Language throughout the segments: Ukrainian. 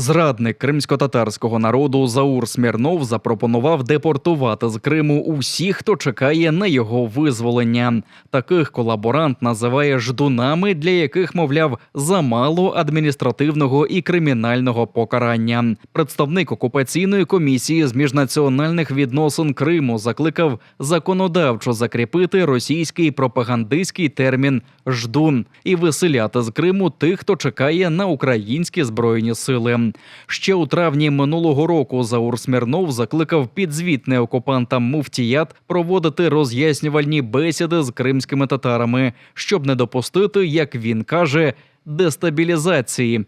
Зрадник кримсько-татарського народу Заур Смірнов запропонував депортувати з Криму усіх, хто чекає на його визволення. Таких колаборант називає ждунами, для яких, мовляв, замало адміністративного і кримінального покарання. Представник окупаційної комісії з міжнаціональних відносин Криму закликав законодавчо закріпити російський пропагандистський термін ждун і виселяти з Криму тих, хто чекає на українські збройні сили. Ще у травні минулого року Заур Смірнов закликав підзвітне окупантам муфтіят проводити роз'яснювальні бесіди з кримськими татарами, щоб не допустити, як він каже, дестабілізації.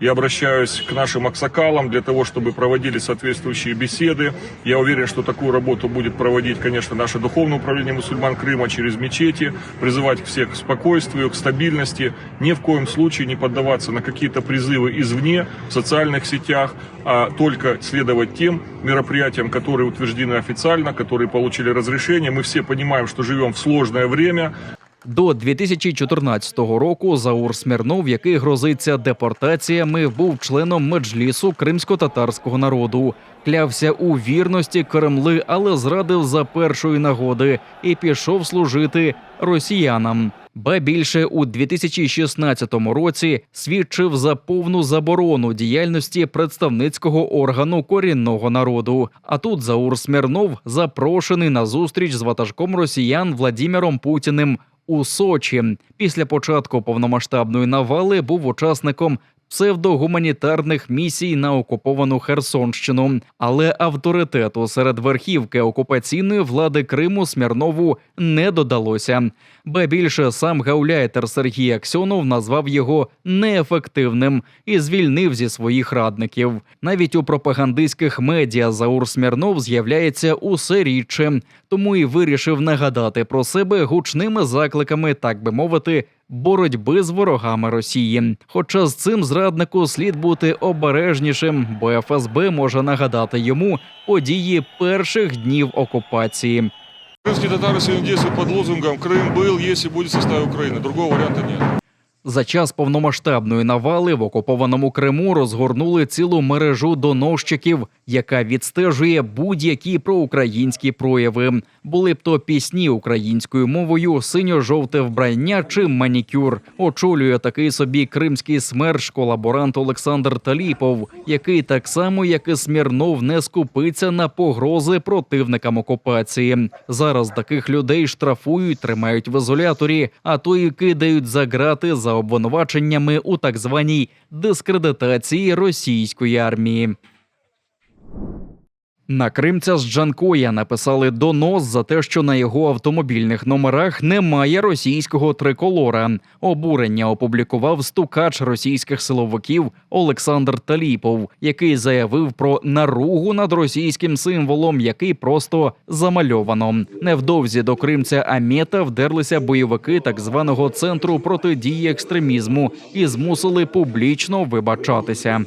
Я обращаюсь к нашим аксакалам для того, чтобы проводили соответствующие беседы. Я уверен, что такую работу будет проводить, конечно, наше духовное управление мусульман Крыма через мечети, призывать всех к спокойствию, к стабильности, ни в коем случае не поддаваться на какие-то призывы извне в социальных сетях, а только следовать тем мероприятиям, которые утверждены официально, которые получили разрешение. Мы все понимаем, что живем в сложное время, До 2014 року Заур Смірнов, який грозиться депортаціями, був членом меджлісу кримсько-татарського народу. Клявся у вірності Кремли, але зрадив за першої нагоди і пішов служити росіянам. Ба більше у 2016 році свідчив за повну заборону діяльності представницького органу корінного народу. А тут Заур Смірнов запрошений на зустріч з ватажком росіян Владіміром Путіним у Сочі. Після початку повномасштабної навали був учасником псевдогуманітарних місій на окуповану Херсонщину, але авторитету серед верхівки окупаційної влади Криму Смірнову не додалося. Ба більше сам гауляйтер Сергій Аксьонов назвав його неефективним і звільнив зі своїх радників. Навіть у пропагандистських медіа Заур Смірнов з'являється усе рідше, тому і вирішив нагадати про себе гучними закликами, так би мовити, боротьби з ворогами Росії. Хоча з цим зраднику слід бути обережнішим, бо ФСБ може нагадати йому події перших днів окупації. Крымские татары сегодня действуют под лозунгом «Крым был, есть и будет в составе Украины». Другого варианта нет. За час повномасштабної навали в окупованому Криму розгорнули цілу мережу доносчиків, яка відстежує будь-які проукраїнські прояви. Були б то пісні українською мовою, синьо-жовте вбрання чи манікюр. Очолює такий собі кримський смерш колаборант Олександр Таліпов, який так само, як і Смірнов, не скупиться на погрози противникам окупації. Зараз таких людей штрафують, тримають в ізоляторі, а то й кидають за грати за обвинуваченнями у так званій дискредитації російської армії. На кримця з Джанкоя написали донос за те, що на його автомобільних номерах немає російського триколора. Обурення опублікував стукач російських силовиків Олександр Таліпов, який заявив про наругу над російським символом, який просто замальовано. Невдовзі до кримця Амета вдерлися бойовики так званого центру протидії екстремізму і змусили публічно вибачатися.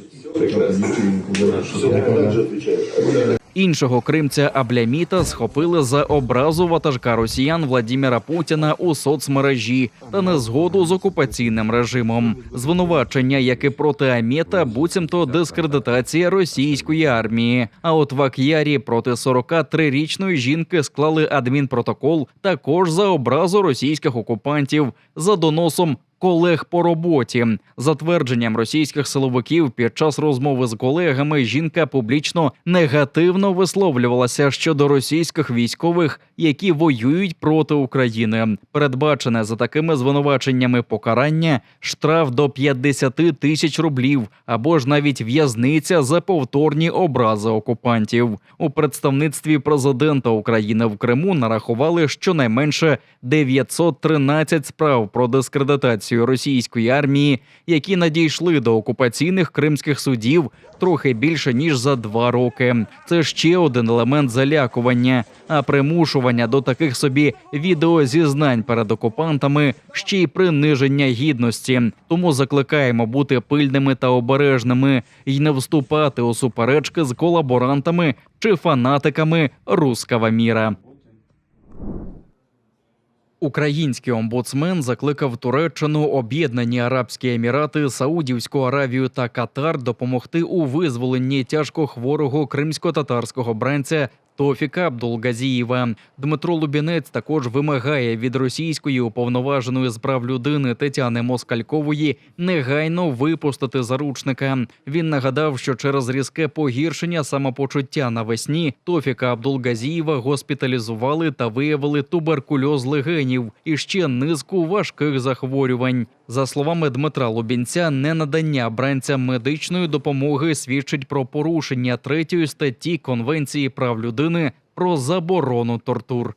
Іншого кримця Абляміта схопили за образу ватажка росіян Владіміра Путіна у соцмережі та незгоду з окупаційним режимом. Звинувачення, як і проти Амєта, буцімто дискредитація російської армії. А от в Ак'ярі проти 43-річної жінки склали адмінпротокол також за образу російських окупантів за доносом колег по роботі. За твердженням російських силовиків, під час розмови з колегами жінка публічно негативно висловлювалася щодо російських військових, які воюють проти України. Передбачене за такими звинуваченнями покарання штраф до 50 тисяч рублів або ж навіть в'язниця за повторні образи окупантів. У представництві президента України в Криму нарахували щонайменше 913 справ про дискредитацію російської армії, які надійшли до окупаційних кримських судів трохи більше ніж за два роки. Це ще один елемент залякування, а примушування до таких собі відеозізнань перед окупантами ще й приниження гідності. Тому закликаємо бути пильними та обережними і не вступати у суперечки з колаборантами чи фанатиками руского міра. Український омбудсмен закликав Туреччину, Об'єднані Арабські Емірати, Саудівську Аравію та Катар допомогти у визволенні тяжко хворого кримсько-татарського бранця Тофіка Абдулгазієва. Дмитро Лубінець також вимагає від російської уповноваженої з прав людини Тетяни Москалькової негайно випустити заручника. Він нагадав, що через різке погіршення самопочуття навесні Тофіка Абдулгазієва госпіталізували та виявили туберкульоз легенів і ще низку важких захворювань. За словами Дмитра Лубінця, ненадання бранця медичної допомоги свідчить про порушення третьої статті Конвенції прав людини про заборону тортур.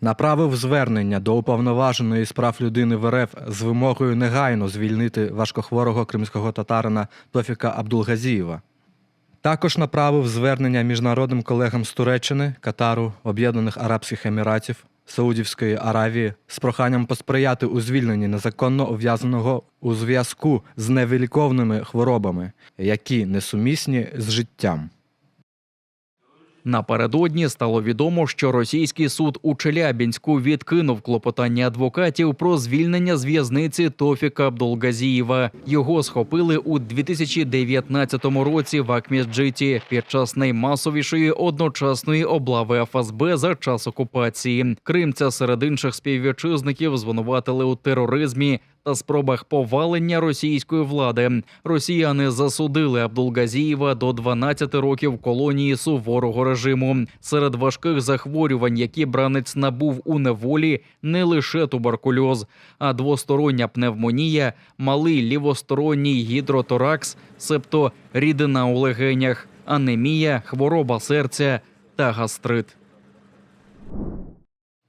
направив звернення до уповноваженої з прав людини в РФ з вимогою негайно звільнити важкохворого кримського татарина Тофіка Абдулгазієва. Також направив звернення міжнародним колегам з Туреччини, Катару, Об'єднаних Арабських Еміратів, Саудівської Аравії з проханням посприяти у звільненні незаконно ув'язаного у зв'язку з невиліковними хворобами, які несумісні з життям. Напередодні стало відомо, що російський суд у Челябінську відкинув клопотання адвокатів про звільнення з в'язниці Тофіка Абдулгазієва. Його схопили у 2019 році в Акмісджиті під час наймасовішої одночасної облави ФСБ за час окупації. Кримця серед інших співвітчизників звинуватили у тероризмі спробах повалення російської влади. Росіяни засудили Абдулгазієва до 12 років колонії суворого режиму. Серед важких захворювань, які бранець набув у неволі, не лише туберкульоз, а двостороння пневмонія, малий лівосторонній гідроторакс, себто рідина у легенях, анемія, хвороба серця та гастрит.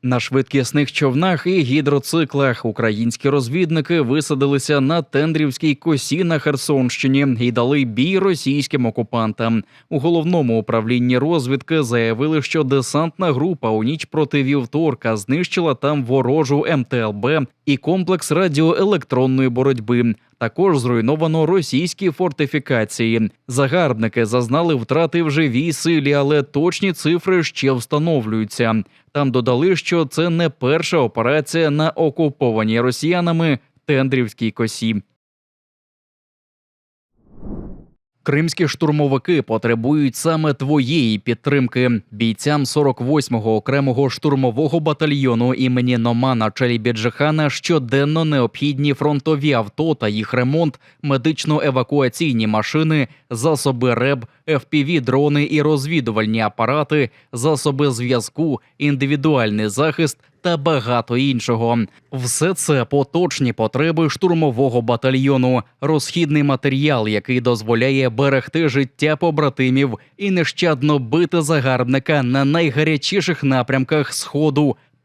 На швидкісних човнах і гідроциклах українські розвідники висадилися на Тендрівській косі на Херсонщині і дали бій російським окупантам. У головному управлінні розвідки заявили, що десантна група у ніч проти вівторка знищила там ворожу МТЛБ і комплекс радіоелектронної боротьби. Також зруйновано російські фортифікації. Загарбники зазнали втрати в живій силі, але точні цифри ще встановлюються. Там додали, що це не перша операція на окупованій росіянами Тендрівській косі. Кримські штурмовики потребують саме твоєї підтримки. Бійцям 48-го окремого штурмового батальйону імені Номана Челібіджихана щоденно необхідні фронтові авто та їх ремонт, медично-евакуаційні машини, засоби РЕБ, fpv дрони і розвідувальні апарати, засоби зв'язку, індивідуальний захист та багато іншого. Все це поточні потреби штурмового батальйону, розхідний матеріал, який дозволяє берегти життя побратимів і нещадно бити загарбника на найгарячіших напрямках сходу.